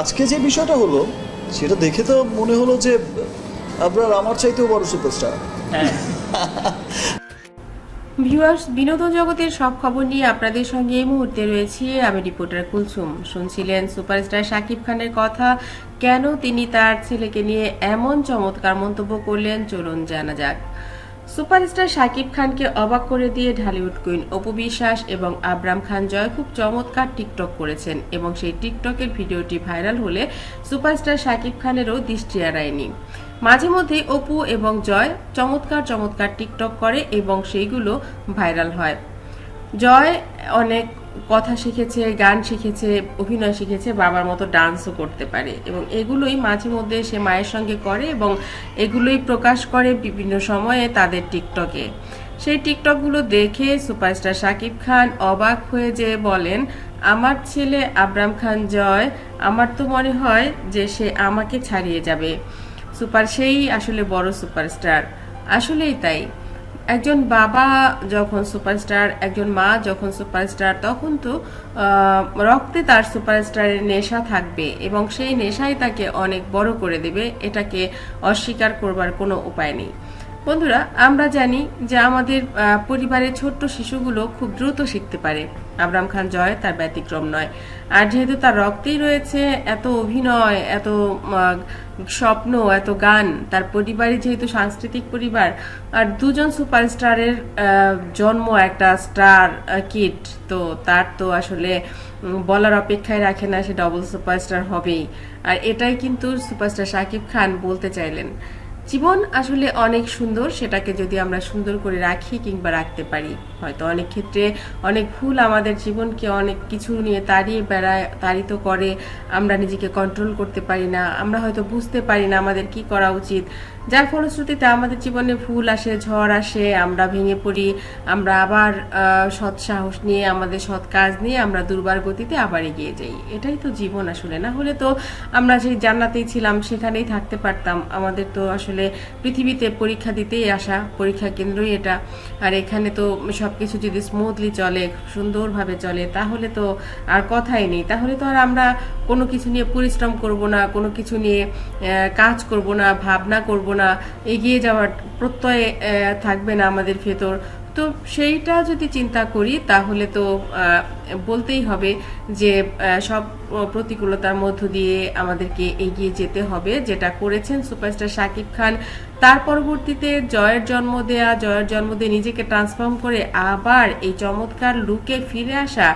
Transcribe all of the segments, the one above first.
আজকে যে বিষয়টা হলো সেটা দেখে তো মনে হলো যে আপনার আমার চাইতেও বড় সুপারস্টার ভিউয়ার্স বিনোদন জগতের সব খবর নিয়ে আপনাদের সঙ্গে এই মুহূর্তে রয়েছি আমি রিপোর্টার কুলসুম। শুনছিলেন সুপারস্টার শাকিব খানের কথা কেন তিনি তার ছেলেকে নিয়ে এমন চমৎকার মন্তব্য করলেন? চলুন জানা যাক। সুপারস্টার শাকিব খানকে অবাক করে দিয়ে ঢালিউড কুইন অপু বিশ্বাস এবং আব্রাম খান জয় খুব চমৎকার টিকটক করেছেন এবং সেই টিকটকের ভিডিওটি ভাইরাল হলে সুপারস্টার শাকিব খানেরও দৃষ্টি এড়ায়নি। মাঝে মধ্যে অপু এবং জয় চমৎকার চমৎকার টিকটক করে এবং সেইগুলো ভাইরাল হয়। জয় অনেক কথা শিখেছে, গান শিখেছে, অভিনয় শিখেছে, বাবার মতো ডান্সও করতে পারে। এবং এগুলোই মাঝে মধ্যে সে মায়ের সঙ্গে করে এবং এগুলোই প্রকাশ করে বিভিন্ন সময়ে তাদের টিকটকে। সেই টিকটকগুলো দেখে সুপারস্টার শাকিব খান অবাক হয়ে যে বলেন, আমার ছেলে আবরাম খান জয়, আমার তো মনে হয় যে সে আমাকে ছাড়িয়ে যাবে। সুপার সেই আসলে বড় সুপারস্টার। আসলেই তাই। একজন বাবা যখন সুপারস্টার, একজন মা যখন সুপারস্টার, তখন তো রক্তে তার সুপারস্টারের নেশা থাকবে এবং সেই নেশাই তাকে অনেক বড় করে দেবে। এটাকে অস্বীকার করবার কোনো উপায় নেই। বন্ধুরা, আমরা জানি যে আমাদের পরিবারের ছোট্ট শিশুগুলো খুব দ্রুত শিখতে পারে। আবরাম খান জয় তার ব্যতিক্রম নয়। আর যেহেতু তার রক্তেই রয়েছে এত অভিনয়, এত স্বপ্ন, এত গান, তার পরিবারই যেহেতু সাংস্কৃতিক পরিবার, আর দুজন সুপারস্টারের জন্ম একটা স্টার কিট, তো তার তো আসলে বলার অপেক্ষায় রাখে না, সে ডবল সুপারস্টার হবেই। আর এটাই কিন্তু সুপারস্টার শাকিব খান বলতে চাইলেন। জীবন আসলে অনেক সুন্দর, সেটাকে যদি আমরা সুন্দর করে রাখি কিংবা রাখতে পারি। হয়তো অনেক ক্ষেত্রে অনেক ভুল আমাদের জীবনকে অনেক কিছু নিয়ে তাড়িয়ে বেড়ায়, তাড়িত করে। আমরা নিজেকে কন্ট্রোল করতে পারি না, আমরা হয়তো বুঝতে পারি না আমাদের কি করা উচিত। যার ফলশ্রুতিতে আমাদের জীবনে ভুল আসে, ঝড় আসে, আমরা ভেঙে পড়ি, আমরা আবার সৎ সাহস নিয়ে, আমাদের সৎ কাজ নিয়ে আমরা দুর্বার গতিতে আবার এগিয়ে যাই। এটাই তো জীবন আসলে। না হলে তো আমরা সেই জান্নাতেই ছিলাম, সেখানেই থাকতে পারতাম। আমাদের তো আসলে পৃথিবীতে পরীক্ষা দিতেই আসা, পরীক্ষা কেন্দ্রই এটা। আর এখানে তো সবকিছু যদি স্মুথলি চলে, সুন্দরভাবে চলে, তাহলে তো আর কথাই নেই। তাহলে তো আর আমরা কোনো কিছু নিয়ে পরিশ্রম করব না, কোনো কিছু নিয়ে কাজ করব না, ভাবনা করব না। এগিয়ে যাওয়ার প্রত্যয় থাকবে না আমাদের ভেতর। তো সেইটা যদি চিন্তা করি, তাহলে তো বলতেই হবে যে সব প্রতিকূলতার মধ্য দিয়ে আমাদেরকে এগিয়ে যেতে হবে। যেটা করেছেন সুপারস্টার শাকিব খান। তার পরবর্তীতে জয়ের জন্ম দেয়া, জয়ের জন্ম দিয়ে নিজেকে ট্রান্সফর্ম করে আবার এই চমৎকার লুকে ফিরে আসা,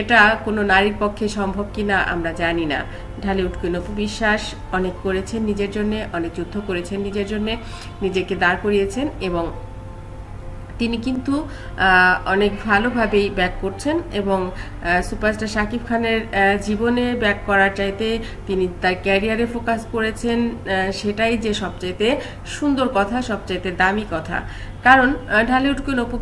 এটা কোনো নারীর পক্ষে সম্ভব কিনা আমরা জানি না। ঢালিউড কুইন অপু বিশ্বাস অনেক করেছেন নিজের জন্যে, অনেক যুদ্ধ করেছেন নিজের জন্যে, নিজেকে দাঁড় করিয়েছেন এবং তিনি কিন্তু অনেক ভালোভাবেই ব্যাক করছেন এবং সুপারস্টার শাকিব খানের জীবনে ব্যাক করার চাইতে তিনি তার ক্যারিয়ারে ফোকাস করেছেন সেটাই যে সবচাইতে সুন্দর কথা, সবচাইতে দামি কথা। কারণ ঢালিউড কুইন অপু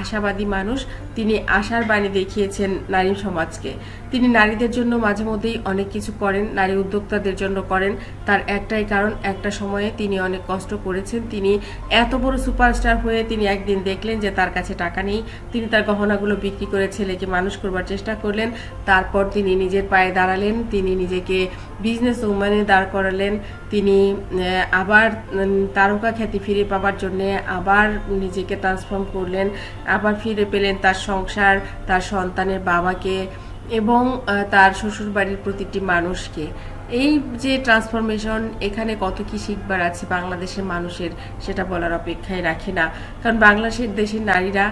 আশাবাদী মানুষ, তিনি আশার বাণী দেখিয়েছেন নারী সমাজকে। তিনি নারীদের জন্য মাঝে মধ্যেই অনেক কিছু করেন, নারী উদ্যোক্তাদের জন্য করেন। তার একটাই কারণ, একটা সময়ে তিনি অনেক কষ্ট করেছেন। তিনি এত বড় সুপারস্টার হয়ে তিনি একদিন দেখলেন যে তার কাছে টাকা নেই। তিনি তার গহনাগুলো বিক্রি করে ছেলেকে মানুষ করবার চেষ্টা করলেন। তারপর তিনি নিজের পায়ে দাঁড়ালেন, তিনি নিজেকে বিজনেস উম্যানে দাঁড় করালেন। তিনি আবার তারকা খ্যাতি ফিরে পাবার জন্যে আবার নিজেকে ট্রান্সফর্ম করলেন, আবার ফিরে পেলেন তার সংসার, তার সন্তানের বাবাকে এবং তার শ্বশুরবাড়ির প্রতিটি মানুষকে। এই যে ট্রান্সফরমেশন এখানে কত কি শিখবার আছে বাংলাদেশের মানুষের, সেটা বলার অপেক্ষায় রাখে না। কারণ বাংলাদেশের দেশের নারীরা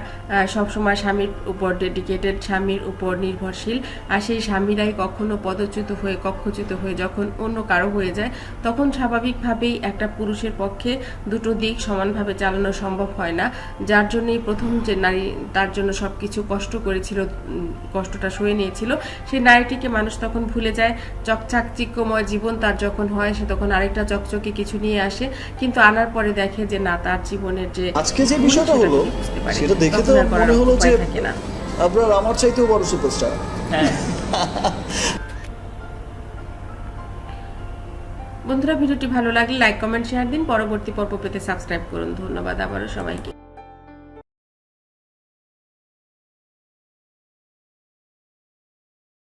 সবসময় স্বামীর উপর ডেডিকেটেড স্বামীর উপর নির্ভরশীল। আর সেই স্বামীরাই কখনো পদচ্যুত হয়ে, কক্ষচ্যুত হয়ে যখন অন্য কারও হয়ে যায়, তখন স্বাভাবিকভাবেই একটা পুরুষের পক্ষে দুটো দিক সমানভাবে চালানো সম্ভব হয় না। যার জন্যই প্রথম যে নারী, তার জন্য সব কিছু কষ্ট করেছিল কষ্টটা সয়ে নিয়েছিল, সেই নারীটিকে মানুষ তখন ভুলে যায় চকচাকচিক্যময় জীবন তার যখন হয় সে তখন আরেকটা চকচকে কিছু নিয়ে আসে। কিন্তু আনার পরে দেখে যে না তার জীবনের যে আজকে যে বিষয়টা হলো। সেটা দেখে তো মনে হলো যে আপনার আমার চাইতেও বড় সুপারস্টার বন্ধুরা ভিডিওটি ভালো লাগলে লাইক কমেন্ট শেয়ার দিন। পরবর্তী পর্ব পেতে সাবস্ক্রাইব করুন। ধন্যবাদ আবারও সবাইকে।